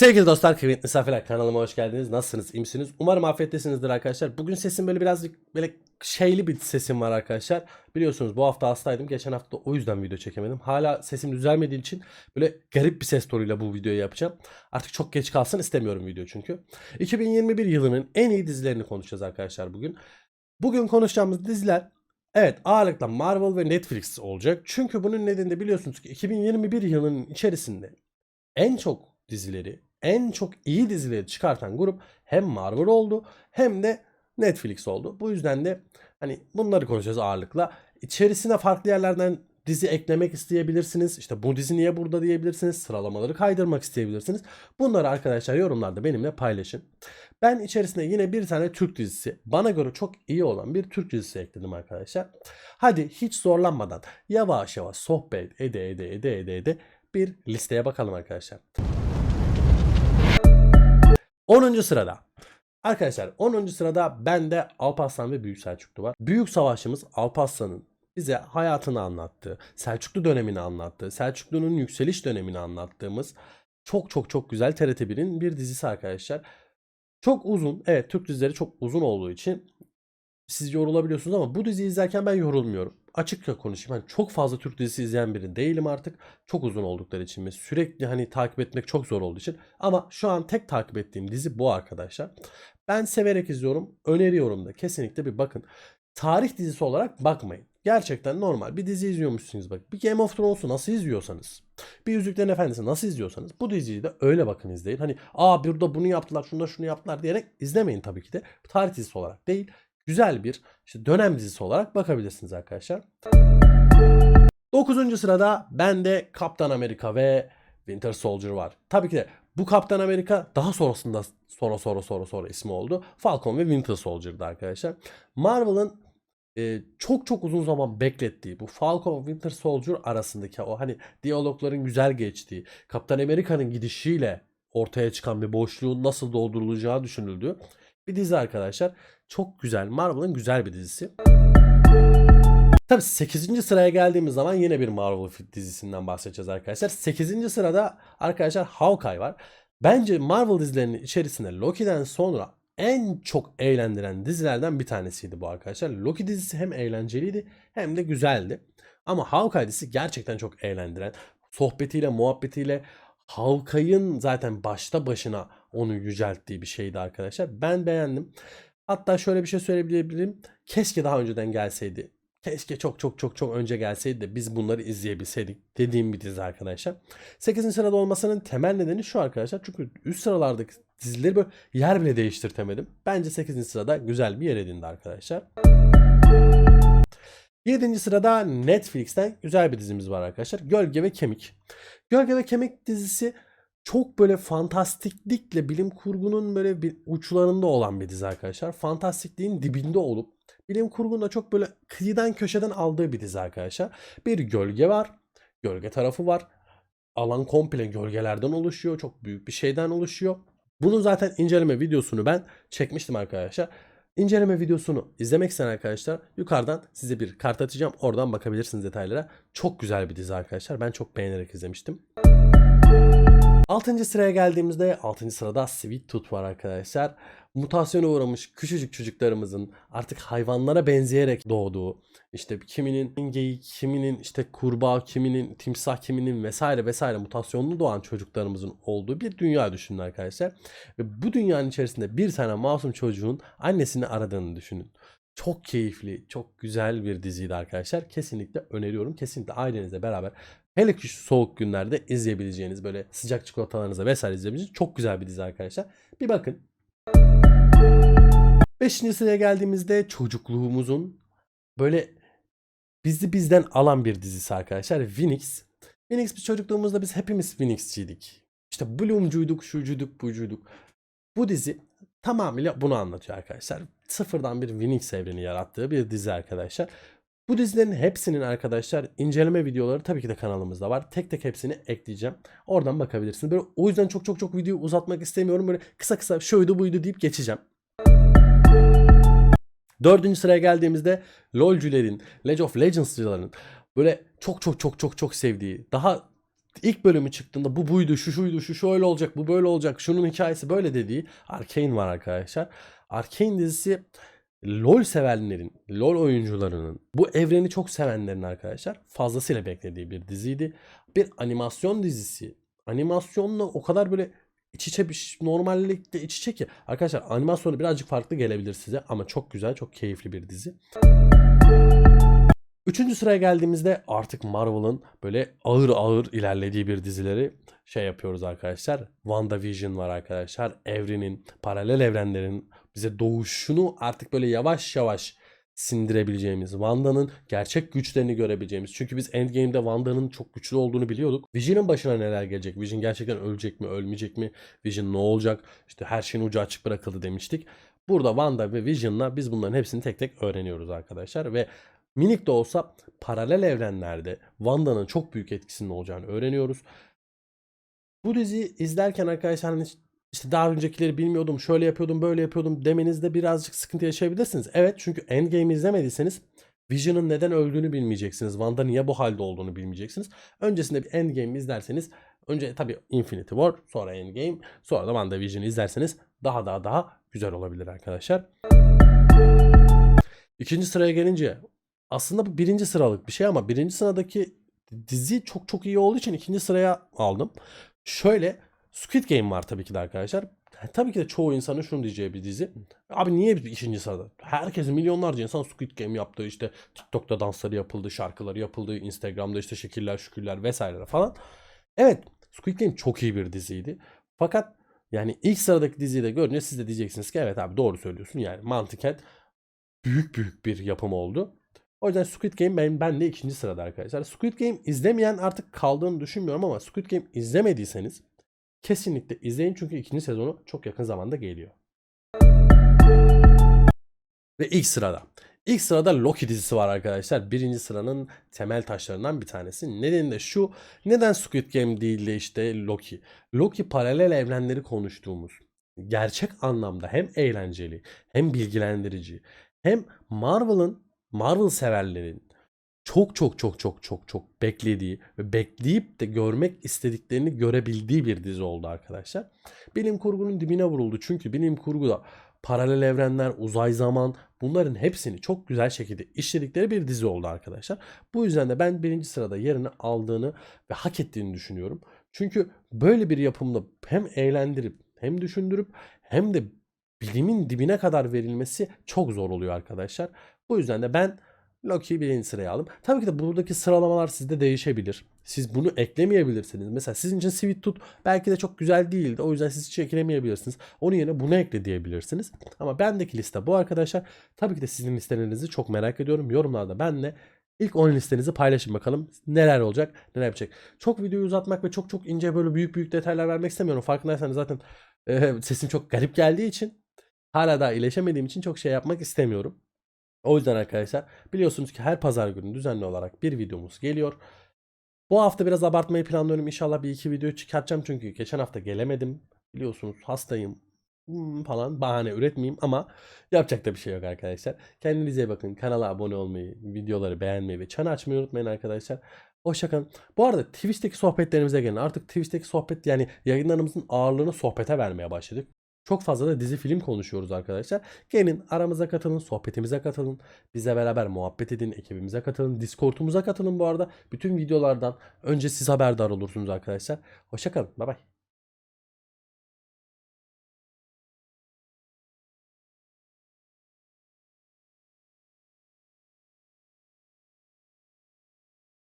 Sevgili dostlar, kıymetli misafirler kanalıma hoş geldiniz. Nasılsınız, iyi misiniz? Umarım afiyettesinizdir arkadaşlar. Bugün sesim böyle birazcık böyle şeyli bir sesim var arkadaşlar. Biliyorsunuz bu hafta hastaydım. Geçen hafta o yüzden video çekemedim. Hala sesim düzelmediği için böyle garip bir ses tonuyla bu videoyu yapacağım. Artık çok geç kalsın istemiyorum video çünkü. 2021 yılının en iyi dizilerini konuşacağız arkadaşlar bugün. Bugün konuşacağımız diziler Evet ağırlıkla Marvel ve Netflix olacak. Çünkü bunun nedeni de biliyorsunuz ki 2021 yılının içerisinde en çok dizileri, en çok iyi dizileri çıkartan grup hem Marvel oldu hem de Netflix oldu. Bu yüzden de hani bunları konuşacağız ağırlıkla. İçerisine farklı yerlerden dizi eklemek isteyebilirsiniz. İşte bu dizi niye burada diyebilirsiniz. Sıralamaları kaydırmak isteyebilirsiniz. Bunları arkadaşlar yorumlarda benimle paylaşın. Ben içerisine yine bir tane Türk dizisi, bana göre çok iyi olan bir Türk dizisi ekledim arkadaşlar. Hadi hiç zorlanmadan yavaş yavaş sohbet ede ede ede ede ede bir listeye bakalım arkadaşlar. 10. sırada. Arkadaşlar 10. sırada bende Alparslan ve Büyük Selçuklu var. Büyük savaşımız Alparslan'ın bize hayatını anlattığı, Selçuklu dönemini anlattığı, Selçuklu'nun yükseliş dönemini anlattığımız çok çok çok güzel TRT1'in bir dizisi arkadaşlar. Çok uzun. Evet Türk dizileri çok uzun olduğu için siz yorulabiliyorsunuz ama bu diziyi izlerken ben yorulmuyorum. Açıkça konuşayım. Hani çok fazla Türk dizisi izleyen biri değilim artık. Çok uzun oldukları için ve sürekli hani takip etmek çok zor olduğu için. Ama şu an tek takip ettiğim dizi bu arkadaşlar. Ben severek izliyorum. Öneriyorum da. Kesinlikle bir bakın. Tarih dizisi olarak bakmayın. Gerçekten normal bir dizi izliyormuşsunuz bak. Bir Game of Thrones'u nasıl izliyorsanız, bir Yüzüklerin Efendisi nasıl izliyorsanız bu diziyi de öyle bakın izleyin. Hani aa burada bunu yaptılar, şunda şunu yaptılar diyerek izlemeyin tabii ki de. Tarih dizisi olarak değil, güzel bir işte dönem dizisi olarak bakabilirsiniz arkadaşlar. 9. sırada bende Kaptan Amerika ve Winter Soldier var. Tabii ki de bu Kaptan Amerika daha sonrasında sonra sonra sonra sonra ismi oldu. Falcon ve Winter Soldier'dı arkadaşlar. Marvel'ın e, çok çok uzun zaman beklettiği bu Falcon Winter Soldier arasındaki o hani diyalogların güzel geçtiği, Kaptan Amerika'nın gidişiyle ortaya çıkan bir boşluğun nasıl doldurulacağı düşünüldüğü bir dizi arkadaşlar. Çok güzel. Marvel'ın güzel bir dizisi. Tabii 8. sıraya geldiğimiz zaman yine bir Marvel dizisinden bahsedeceğiz arkadaşlar. 8. sırada arkadaşlar Hawkeye var. Bence Marvel dizilerinin içerisinde Loki'den sonra en çok eğlendiren dizilerden bir tanesiydi bu arkadaşlar. Loki dizisi hem eğlenceliydi hem de güzeldi. Ama Hawkeye dizisi gerçekten çok eğlendiren. Sohbetiyle, muhabbetiyle Hawkeye'ın zaten başta başına onu yücelttiği bir şeydi arkadaşlar. Ben beğendim. Hatta şöyle bir şey söyleyebilirim. Keşke daha önceden gelseydi. Keşke çok çok çok çok önce gelseydi de biz bunları izleyebilseydik dediğim bir dizi arkadaşlar. 8. sırada olmasının temel nedeni şu arkadaşlar. Çünkü üst sıralardaki dizileri böyle yer bile değiştirtemedim. Bence 8. sırada güzel bir yer edindi arkadaşlar. 7. sırada Netflix'ten güzel bir dizimiz var arkadaşlar. Gölge ve Kemik. Gölge ve Kemik dizisi çok böyle fantastiklikle bilim kurgunun böyle bir uçlarında olan bir dizi arkadaşlar. Fantastikliğin dibinde olup bilim kurgunun da çok böyle kıyıdan köşeden aldığı bir dizi arkadaşlar. Bir gölge var. Gölge tarafı var. Alan komple gölgelerden oluşuyor. Çok büyük bir şeyden oluşuyor. Bunun zaten inceleme videosunu ben çekmiştim arkadaşlar. İnceleme videosunu izlemek isteyen arkadaşlar yukarıdan size bir kart atacağım. Oradan bakabilirsiniz detaylara. Çok güzel bir dizi arkadaşlar. Ben çok beğenerek izlemiştim. 6. sıraya geldiğimizde 6. sırada Sweet Tooth var arkadaşlar. Mutasyona uğramış küçücük çocuklarımızın artık hayvanlara benzeyerek doğduğu işte kiminin geyik, kiminin işte kurbağa, kiminin timsah, kiminin vesaire vesaire mutasyonlu doğan çocuklarımızın olduğu bir dünya düşünün arkadaşlar. Ve bu dünyanın içerisinde bir tane masum çocuğun annesini aradığını düşünün. Çok keyifli, çok güzel bir diziydi arkadaşlar. Kesinlikle öneriyorum. Kesinlikle ailenizle beraber hele ki şu soğuk günlerde izleyebileceğiniz böyle sıcak çikolatalarınıza vesaire izleyebileceğiniz çok güzel bir dizi arkadaşlar. Bir bakın. Beşinci sıraya geldiğimizde çocukluğumuzun böyle bizi bizden alan bir dizisi arkadaşlar. Phoenix. Phoenix biz çocukluğumuzda biz hepimiz Phoenix'çiydik. İşte Bloom'cuyduk, şucuyduk, bucuyduk. Bu dizi tamamıyla bunu anlatıyor arkadaşlar. Sıfırdan bir Phoenix evreni yarattığı bir dizi arkadaşlar. Bu dizilerin hepsinin arkadaşlar inceleme videoları tabii ki de kanalımızda var. Tek tek hepsini ekleyeceğim. Oradan bakabilirsiniz. Böyle o yüzden çok çok çok video uzatmak istemiyorum. Böyle kısa kısa şuydu buydu deyip geçeceğim. Dördüncü sıraya geldiğimizde LoL'cülerin, League of Legends'cıların böyle çok çok çok çok çok sevdiği, daha ilk bölümü çıktığında bu buydu, şu şuydu, şu şöyle olacak, bu böyle olacak, şunun hikayesi böyle dediği Arcane var arkadaşlar. Arcane dizisi LoL sevenlerin, LoL oyuncularının, bu evreni çok sevenlerin arkadaşlar fazlasıyla beklediği bir diziydi. Bir animasyon dizisi. Animasyonla o kadar böyle iç içe bir normallikte iç içe ki. Arkadaşlar animasyonu birazcık farklı gelebilir size ama çok güzel, çok keyifli bir dizi. Üçüncü sıraya geldiğimizde artık Marvel'ın böyle ağır ağır ilerlediği bir dizileri şey yapıyoruz arkadaşlar. WandaVision var arkadaşlar. Evrenin, paralel evrenlerin bize doğuşunu artık böyle yavaş yavaş sindirebileceğimiz, Wanda'nın gerçek güçlerini görebileceğimiz. Çünkü biz Endgame'de Wanda'nın çok güçlü olduğunu biliyorduk. Vision'ın başına neler gelecek? Vision gerçekten ölecek mi, ölmeyecek mi? Vision ne olacak? İşte her şeyin ucu açık bırakıldı demiştik. Burada Wanda ve Vision'la biz bunların hepsini tek tek öğreniyoruz arkadaşlar ve minik de olsa paralel evrenlerde Wanda'nın çok büyük etkisinin olacağını öğreniyoruz. Bu diziyi izlerken arkadaşlar hani işte daha öncekileri bilmiyordum, şöyle yapıyordum, böyle yapıyordum demenizde birazcık sıkıntı yaşayabilirsiniz. Evet çünkü Endgame izlemediyseniz Vision'ın neden öldüğünü bilmeyeceksiniz. Wanda niye bu halde olduğunu bilmeyeceksiniz. Öncesinde bir Endgame izlerseniz önce tabii Infinity War, sonra Endgame, sonra da WandaVision'ı izlerseniz daha daha daha güzel olabilir arkadaşlar. İkinci sıraya gelince aslında bu birinci sıralık bir şey ama birinci sıradaki dizi çok çok iyi olduğu için ikinci sıraya aldım. Şöyle Squid Game var tabii ki de arkadaşlar. Tabii ki de çoğu insanın şunu diyeceği bir dizi. Abi niye bir ikinci sırada? Herkesin milyonlarca insan Squid Game yaptı. işte TikTok'ta dansları yapıldı, şarkıları yapıldı, Instagram'da işte şekiller, şükürler vesaireler falan. Evet, Squid Game çok iyi bir diziydi. Fakat yani ilk sıradaki diziyi de görünce siz de diyeceksiniz ki evet abi doğru söylüyorsun. Yani mantıken büyük büyük bir yapım oldu. O yüzden Squid Game benim ben de ikinci sırada arkadaşlar. Squid Game izlemeyen artık kaldığını düşünmüyorum ama Squid Game izlemediyseniz kesinlikle izleyin çünkü ikinci sezonu çok yakın zamanda geliyor. Ve ilk sırada. İlk sırada Loki dizisi var arkadaşlar. Birinci sıranın temel taşlarından bir tanesi. Nedeni de şu. Neden Squid Game değil de işte Loki? Loki paralel evrenleri konuştuğumuz. Gerçek anlamda hem eğlenceli hem bilgilendirici hem Marvel'ın Marvel severlerin çok çok çok çok çok çok beklediği ve bekleyip de görmek istediklerini görebildiği bir dizi oldu arkadaşlar. Bilim kurgunun dibine vuruldu çünkü bilim kurguda paralel evrenler, uzay zaman bunların hepsini çok güzel şekilde işledikleri bir dizi oldu arkadaşlar. Bu yüzden de ben birinci sırada yerini aldığını ve hak ettiğini düşünüyorum. Çünkü böyle bir yapımda hem eğlendirip hem düşündürüp hem de bilimin dibine kadar verilmesi çok zor oluyor arkadaşlar. Bu yüzden de ben Loki'yi birinci sıraya aldım. Tabii ki de buradaki sıralamalar sizde değişebilir. Siz bunu eklemeyebilirsiniz. Mesela sizin için Sweet Tooth belki de çok güzel değildi. O yüzden siz hiç eklemeyebilirsiniz. Onun yerine bunu ekle diyebilirsiniz. Ama bendeki liste bu arkadaşlar. Tabii ki de sizin listelerinizi çok merak ediyorum. Yorumlarda benle ilk 10 listenizi paylaşın bakalım. Neler olacak, neler yapacak. Çok videoyu uzatmak ve çok çok ince böyle büyük büyük detaylar vermek istemiyorum. Farkındaysanız zaten e, sesim çok garip geldiği için hala daha iyileşemediğim için çok şey yapmak istemiyorum. O yüzden arkadaşlar biliyorsunuz ki her pazar günü düzenli olarak bir videomuz geliyor. Bu hafta biraz abartmayı planlıyorum. İnşallah bir iki video çıkartacağım çünkü geçen hafta gelemedim. Biliyorsunuz hastayım hmm, falan bahane üretmeyeyim ama yapacak da bir şey yok arkadaşlar. Kendinize iyi bakın. Kanala abone olmayı, videoları beğenmeyi ve çanı açmayı unutmayın arkadaşlar. Hoşçakalın. Bu arada Twitch'teki sohbetlerimize gelin. Artık Twitch'teki sohbet yani yayınlarımızın ağırlığını sohbete vermeye başladık. Çok fazla da dizi film konuşuyoruz arkadaşlar. Gelin aramıza katılın, sohbetimize katılın. Bize beraber muhabbet edin, ekibimize katılın. Discord'umuza katılın bu arada. Bütün videolardan önce siz haberdar olursunuz arkadaşlar. Hoşçakalın. Bay bay.